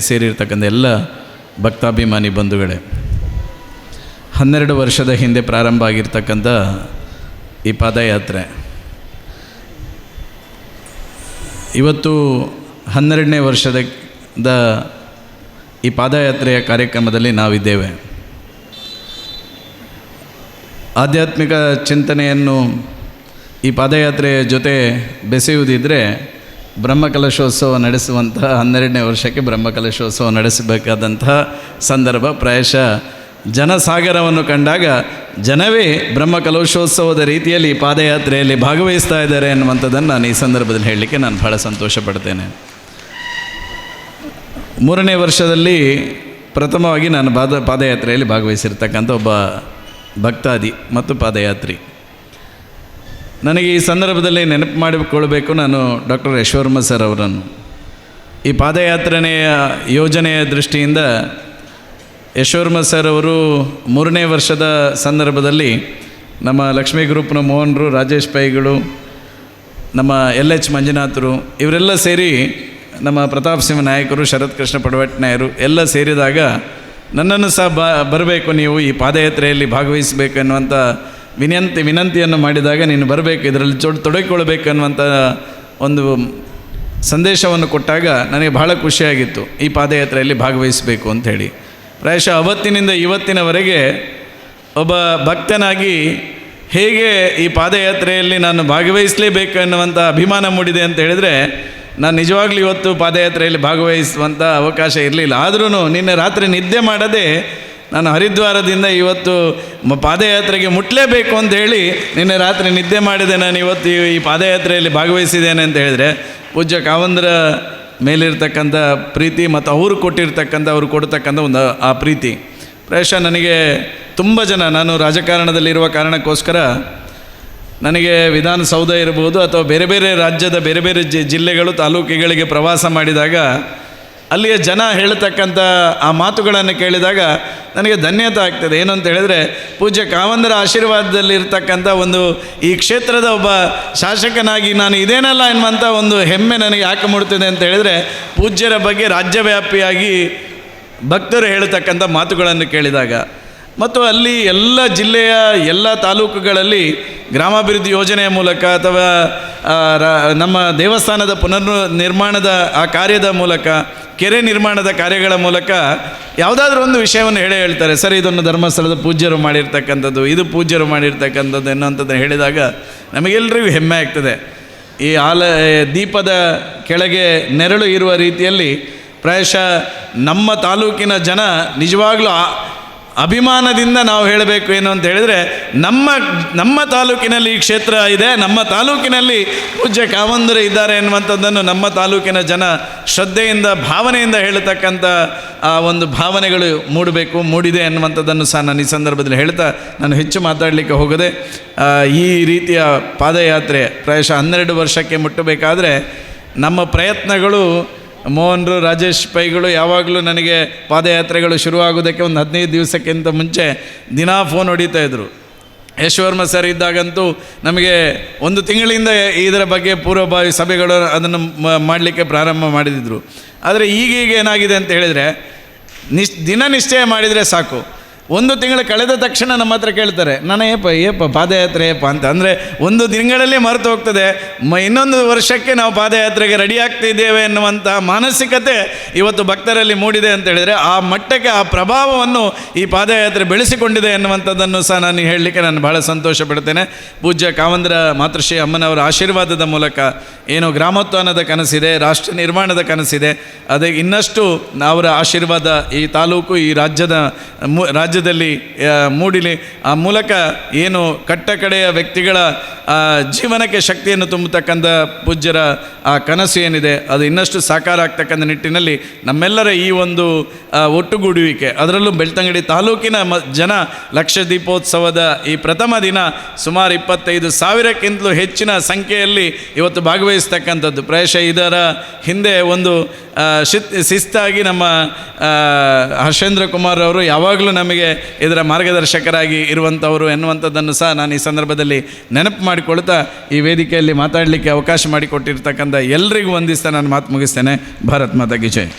ಸೇರಿರ್ತಕ್ಕಂಥ ಎಲ್ಲ ಭಕ್ತಾಭಿಮಾನಿ ಬಂಧುಗಳೇ, ಹನ್ನೆರಡು ವರ್ಷದ ಹಿಂದೆ ಪ್ರಾರಂಭ ಆಗಿರ್ತಕ್ಕಂಥ ಈ ಪಾದಯಾತ್ರೆ. ಇವತ್ತು ಹನ್ನೆರಡನೇ ವರ್ಷದ ಈ ಪಾದಯಾತ್ರೆಯ ಕಾರ್ಯಕ್ರಮದಲ್ಲಿ ನಾವಿದ್ದೇವೆ. ಆಧ್ಯಾತ್ಮಿಕ ಚಿಂತನೆಯನ್ನು ಈ ಪಾದಯಾತ್ರೆಯ ಜೊತೆ ಬೆಸೆಯುವುದಿದ್ದರೆ ಬ್ರಹ್ಮಕಲಶೋತ್ಸವ ನಡೆಸುವಂತಹ ಹನ್ನೆರಡನೇ ವರ್ಷಕ್ಕೆ ಬ್ರಹ್ಮಕಲಶೋತ್ಸವ ನಡೆಸಬೇಕಾದಂತಹ ಸಂದರ್ಭ ಪ್ರಾಯಶಃ ಜನಸಾಗರವನ್ನು ಕಂಡಾಗ ಜನವೇ ಬ್ರಹ್ಮಕಲಶೋತ್ಸವದ ರೀತಿಯಲ್ಲಿ ಪಾದಯಾತ್ರೆಯಲ್ಲಿ ಭಾಗವಹಿಸ್ತಾ ಇದ್ದಾರೆ ಅನ್ನುವಂಥದ್ದನ್ನು ನಾನು ಈ ಸಂದರ್ಭದಲ್ಲಿ ಹೇಳಲಿಕ್ಕೆ ನಾನು ಬಹಳ ಸಂತೋಷ ಪಡ್ತೇನೆ. ಮೂರನೇ ವರ್ಷದಲ್ಲಿ ಪ್ರಥಮವಾಗಿ ನಾನು ಪಾದ ಪಾದಯಾತ್ರೆಯಲ್ಲಿ ಭಾಗವಹಿಸಿರ್ತಕ್ಕಂಥ ಒಬ್ಬ ಭಕ್ತಾದಿ ಮತ್ತು ಪಾದಯಾತ್ರಿ. ನನಗೆ ಈ ಸಂದರ್ಭದಲ್ಲಿ ನೆನಪು ಮಾಡಿಕೊಳ್ಳಬೇಕು. ನಾನು ಡಾಕ್ಟರ್ ಯಶ್ವರ್ಮ ಸರ್ ಅವರನ್ನು. ಈ ಪಾದಯಾತ್ರೆಯ ಯೋಜನೆಯ ದೃಷ್ಟಿಯಿಂದ ಯಶ್ವರ್ಮ ಸರ್ ಅವರು ಮೂರನೇ ವರ್ಷದ ಸಂದರ್ಭದಲ್ಲಿ ನಮ್ಮ ಲಕ್ಷ್ಮೀ ಗ್ರೂಪ್ನ ಮೋಹನ್ರು, ರಾಜೇಶ್ ಪೈಗಳು, ನಮ್ಮ ಎಲ್ ಎಚ್ ಮಂಜುನಾಥರು, ಇವರೆಲ್ಲ ಸೇರಿ ನಮ್ಮ ಪ್ರತಾಪ್ ಸಿಂಹ ನಾಯಕರು, ಶರತ್ ಕೃಷ್ಣ ಪಡವಟ್ನಾಯರು ಎಲ್ಲ ಸೇರಿದಾಗ ನನ್ನನ್ನು ಸಹ ಬರಬೇಕು ನೀವು ಈ ಪಾದಯಾತ್ರೆಯಲ್ಲಿ ಭಾಗವಹಿಸಬೇಕು ಎನ್ನುವಂಥ ವಿನಂತಿ, ವಿನಂತಿಯನ್ನು ಮಾಡಿದಾಗ ನೀನು ಬರಬೇಕು, ಇದರಲ್ಲಿ ಚೊ ತೊಡಗಿಕೊಳ್ಬೇಕು ಅನ್ನುವಂಥ ಒಂದು ಸಂದೇಶವನ್ನು ಕೊಟ್ಟಾಗ ನನಗೆ ಬಹಳ ಖುಷಿಯಾಗಿತ್ತು. ಈ ಪಾದಯಾತ್ರೆಯಲ್ಲಿ ಭಾಗವಹಿಸಬೇಕು ಅಂಥೇಳಿ ಪ್ರಾಯಶಃ ಅವತ್ತಿನಿಂದ ಇವತ್ತಿನವರೆಗೆ ಒಬ್ಬ ಭಕ್ತನಾಗಿ ಹೇಗೆ ಈ ಪಾದಯಾತ್ರೆಯಲ್ಲಿ ನಾನು ಭಾಗವಹಿಸಲೇಬೇಕು ಅನ್ನುವಂಥ ಅಭಿಮಾನ ಮೂಡಿದೆ ಅಂತ ಹೇಳಿದರೆ, ನಾನು ನಿಜವಾಗ್ಲೂ ಇವತ್ತು ಪಾದಯಾತ್ರೆಯಲ್ಲಿ ಭಾಗವಹಿಸುವಂಥ ಅವಕಾಶ ಇರಲಿಲ್ಲ. ಆದ್ರೂ ನಿನ್ನೆ ರಾತ್ರಿ ನಿದ್ದೆ ಮಾಡದೆ ನಾನು ಹರಿದ್ವಾರದಿಂದ ಇವತ್ತು ಪಾದಯಾತ್ರೆಗೆ ಮುಟ್ಟಲೇಬೇಕು ಅಂತ ಹೇಳಿ ನಿನ್ನೆ ರಾತ್ರಿ ನಿದ್ದೆ ಮಾಡಿದೆ ನಾನು ಇವತ್ತು ಈ- ಪಾದಯಾತ್ರೆಯಲ್ಲಿ ಭಾಗವಹಿಸಿದ್ದೇನೆ ಅಂತ ಹೇಳಿದರೆ, ಪೂಜ್ಯ ಕಾವಂದ್ರ ಮೇಲಿರ್ತಕ್ಕಂಥ ಪ್ರೀತಿ ಮತ್ತು ಅವರು ಕೊಟ್ಟಿರ್ತಕ್ಕಂಥ ಅವರು ಕೊಡ್ತಕ್ಕಂಥ ಒಂದು ಆ ಪ್ರೀತಿ. ಪ್ರಾಯಶಃ ನನಗೆ ತುಂಬ ಜನ, ನಾನು ರಾಜಕಾರಣದಲ್ಲಿರುವ ಕಾರಣಕ್ಕೋಸ್ಕರ ನನಗೆ ವಿಧಾನಸೌಧ ಇರ್ಬೋದು ಅಥವಾ ಬೇರೆ ಬೇರೆ ರಾಜ್ಯದ ಬೇರೆ ಬೇರೆ ಜಿಲ್ಲೆಗಳು, ತಾಲೂಕುಗಳಿಗೆ ಪ್ರವಾಸ ಮಾಡಿದಾಗ ಅಲ್ಲಿಯ ಜನ ಹೇಳ್ತಕ್ಕಂಥ ಆ ಮಾತುಗಳನ್ನು ಕೇಳಿದಾಗ ನನಗೆ ಧನ್ಯತೆ ಆಗ್ತದೆ. ಏನು ಅಂತ ಹೇಳಿದರೆ, ಪೂಜ್ಯ ಕಾವಂದರ ಆಶೀರ್ವಾದದಲ್ಲಿ ಇರ್ತಕ್ಕಂಥ ಒಂದು ಈ ಕ್ಷೇತ್ರದ ಒಬ್ಬ ಶಾಸಕನಾಗಿ ನಾನು ಇದೇನಲ್ಲ ಎನ್ನುವಂಥ ಒಂದು ಹೆಮ್ಮೆ ನನಗೆ ಯಾಕೆ ಮೂಡ್ತದೆ ಅಂತ ಹೇಳಿದರೆ, ಪೂಜ್ಯರ ಬಗ್ಗೆ ರಾಜ್ಯವ್ಯಾಪಿಯಾಗಿ ಭಕ್ತರು ಹೇಳ್ತಕ್ಕಂಥ ಮಾತುಗಳನ್ನು ಕೇಳಿದಾಗ. ಮತ್ತು ಅಲ್ಲಿ ಎಲ್ಲ ಜಿಲ್ಲೆಯ ಎಲ್ಲ ತಾಲೂಕುಗಳಲ್ಲಿ ಗ್ರಾಮಾಭಿವೃದ್ಧಿ ಯೋಜನೆಯ ಮೂಲಕ ಅಥವಾ ನಮ್ಮ ದೇವಸ್ಥಾನದ ಪುನರ್ ನಿರ್ಮಾಣದ ಆ ಕಾರ್ಯದ ಮೂಲಕ, ಕೆರೆ ನಿರ್ಮಾಣದ ಕಾರ್ಯಗಳ ಮೂಲಕ ಯಾವುದಾದ್ರೂ ಒಂದು ವಿಷಯವನ್ನು ಹೇಳೇ ಹೇಳ್ತಾರೆ. ಸರ್, ಇದನ್ನು ಧರ್ಮಸ್ಥಳದ ಪೂಜ್ಯರು ಮಾಡಿರ್ತಕ್ಕಂಥದ್ದು, ಇದು ಪೂಜ್ಯರು ಮಾಡಿರ್ತಕ್ಕಂಥದ್ದು ಎನ್ನುವಂಥದ್ದು ಹೇಳಿದಾಗ ನಮಗೆಲ್ಲರಿಗೂ ಹೆಮ್ಮೆ ಆಗ್ತದೆ. ಈ ಆಲ, ದೀಪದ ಕೆಳಗೆ ನೆರಳು ಇರುವ ರೀತಿಯಲ್ಲಿ ಪ್ರಾಯಶಃ ನಮ್ಮ ತಾಲೂಕಿನ ಜನ ನಿಜವಾಗ್ಲೂ ಅಭಿಮಾನದಿಂದ ನಾವು ಹೇಳಬೇಕು ಏನು ಅಂತ ಹೇಳಿದರೆ, ನಮ್ಮ ನಮ್ಮ ತಾಲೂಕಿನಲ್ಲಿ ಈ ಕ್ಷೇತ್ರ ಇದೆ, ನಮ್ಮ ತಾಲೂಕಿನಲ್ಲಿ ಪೂಜ್ಯ ಕಾವಂದರು ಇದ್ದಾರೆ ಎನ್ನುವಂಥದ್ದನ್ನು ನಮ್ಮ ತಾಲೂಕಿನ ಜನ ಶ್ರದ್ಧೆಯಿಂದ, ಭಾವನೆಯಿಂದ ಹೇಳತಕ್ಕಂಥ, ಆ, ಒಂದು ಭಾವನೆಗಳು ಮೂಡಬೇಕು, ಮೂಡಿದೆ ಅನ್ನುವಂಥದ್ದನ್ನು ಸಹ ನಾನು ಈ ಸಂದರ್ಭದಲ್ಲಿ ಹೇಳ್ತಾ ನಾನು ಹೆಚ್ಚು ಮಾತಾಡಲಿಕ್ಕೆ ಹೋಗದೆ ಈ ರೀತಿಯ ಪಾದಯಾತ್ರೆ ಪ್ರಾಯಶಃ ಹನ್ನೆರಡು ವರ್ಷಕ್ಕೆ ಮುಟ್ಟಬೇಕಾದ್ರೆ ನಮ್ಮ ಪ್ರಯತ್ನಗಳು ಮೋಹನ್ರು, ರಾಜೇಶ್ ಪೈಗಳು ಯಾವಾಗಲೂ ನನಗೆ ಪಾದಯಾತ್ರೆಗಳು ಶುರುವಾಗೋದಕ್ಕೆ ಒಂದು ಹದಿನೈದು ದಿವಸಕ್ಕಿಂತ ಮುಂಚೆ ದಿನಾ ಫೋನ್ ಹೊಡಿತಾ ಇದ್ದರು ಯಶ್ವರ್ಮ ಸರ್ ಇದ್ದಾಗಂತೂ ನಮಗೆ ಒಂದು ತಿಂಗಳಿಂದ ಇದರ ಬಗ್ಗೆ ಪೂರ್ವಭಾವಿ ಸಭೆಗಳು ಅದನ್ನು ಮಾಡಲಿಕ್ಕೆ ಪ್ರಾರಂಭ ಮಾಡಿದ್ರು. ಆದರೆ ಈಗೀಗ ಏನಾಗಿದೆ ಅಂತ ಹೇಳಿದರೆ ನಿಶ್, ದಿನ ನಿಶ್ಚಯ ಮಾಡಿದರೆ ಸಾಕು. ಒಂದು ತಿಂಗಳು ಕಳೆದ ತಕ್ಷಣ ನಮ್ಮ ಹತ್ರ ಕೇಳ್ತಾರೆ, ನಾನು ಏಪ ಏಪ ಪಾದಯಾತ್ರೆ ಏಪ ಅಂತ. ಅಂದರೆ ಒಂದು ತಿಂಗಳಲ್ಲೇ ಮರೆತು ಹೋಗ್ತದೆ. ಮ, ಇನ್ನೊಂದು ವರ್ಷಕ್ಕೆ ನಾವು ಪಾದಯಾತ್ರೆಗೆ ರೆಡಿ ಆಗ್ತಿದ್ದೇವೆ ಎನ್ನುವಂಥ ಮಾನಸಿಕತೆ ಇವತ್ತು ಭಕ್ತರಲ್ಲಿ ಮೂಡಿದೆ ಅಂತ ಹೇಳಿದರೆ, ಆ ಮಟ್ಟಕ್ಕೆ, ಆ ಪ್ರಭಾವವನ್ನು ಈ ಪಾದಯಾತ್ರೆ ಬೆಳೆಸಿಕೊಂಡಿದೆ ಎನ್ನುವಂಥದ್ದನ್ನು ಸಹ ನಾನು ಹೇಳಲಿಕ್ಕೆ ನಾನು ಭಾಳ ಸಂತೋಷ ಪಡ್ತೇನೆ ಪೂಜ್ಯ ಕಾವಂದ್ರ ಮಾತೃಶ್ರೀ ಅಮ್ಮನವರ ಆಶೀರ್ವಾದದ ಮೂಲಕ ಏನು ಗ್ರಾಮೋತ್ಥಾನದ ಕನಸಿದೆ, ರಾಷ್ಟ್ರ ನಿರ್ಮಾಣದ ಕನಸಿದೆ. ಅದೇ ಇನ್ನಷ್ಟು ಅವರ ಆಶೀರ್ವಾದ ಈ ತಾಲೂಕು, ಈ ರಾಜ್ಯದ ಮು ರಾಜ್ಯದಲ್ಲಿ ಮೂಡಿಲಿ, ಆ ಮೂಲಕ ಏನು ಕಟ್ಟಕಡೆಯ ವ್ಯಕ್ತಿಗಳ ಜೀವನಕ್ಕೆ ಶಕ್ತಿಯನ್ನು ತುಂಬತಕ್ಕಂಥ ಪೂಜ್ಯರ, ಆ, ಕನಸು ಏನಿದೆ, ಅದು ಇನ್ನಷ್ಟು ಸಾಕಾರ ಆಗ್ತಕ್ಕಂಥ ನಿಟ್ಟಿನಲ್ಲಿ ನಮ್ಮೆಲ್ಲರ ಈ ಒಂದು ಒಟ್ಟುಗೂಡುವಿಕೆ, ಅದರಲ್ಲೂ ಬೆಳ್ತಂಗಡಿ ತಾಲೂಕಿನ ಮ, ಜನ ಲಕ್ಷ ದೀಪೋತ್ಸವದ ಈ ಪ್ರಥಮ ದಿನ ಸುಮಾರು ಇಪ್ಪತ್ತೈದು ಸಾವಿರಕ್ಕಿಂತಲೂ ಹೆಚ್ಚಿನ ಸಂಖ್ಯೆಯಲ್ಲಿ ಇವತ್ತು ಭಾಗವಹಿಸ್ತಕ್ಕಂಥದ್ದು. ಪ್ರಾಯಶಃ ಇದರ ಹಿಂದೆ ಒಂದು ಶಿತ್, ಶಿಸ್ತಾಗಿ ನಮ್ಮ ಹರ್ಷೇಂದ್ರ ಕುಮಾರ್ ಅವರು ಯಾವಾಗಲೂ ನಮಗೆ ಇದರ ಮಾರ್ಗದರ್ಶಕರಾಗಿ ಇರುವಂಥವರು ಎನ್ನುವಂಥದ್ದನ್ನು ಸಹ ನಾನು ಈ ಸಂದರ್ಭದಲ್ಲಿ ನೆನಪು ಮಾಡಿಕೊಳ್ತಾ ಈ ವೇದಿಕೆಯಲ್ಲಿ ಮಾತಾಡಲಿಕ್ಕೆ ಅವಕಾಶ ಮಾಡಿಕೊಟ್ಟಿರ್ತಕ್ಕಂಥ ಎಲ್ರಿಗೂ ವಂದಿಸ್ತಾ ನಾನು ಮಾತು ಮುಗಿಸ್ತೇನೆ. ಭಾರತ್ ಮಾತಾ ಗಿಜಯ್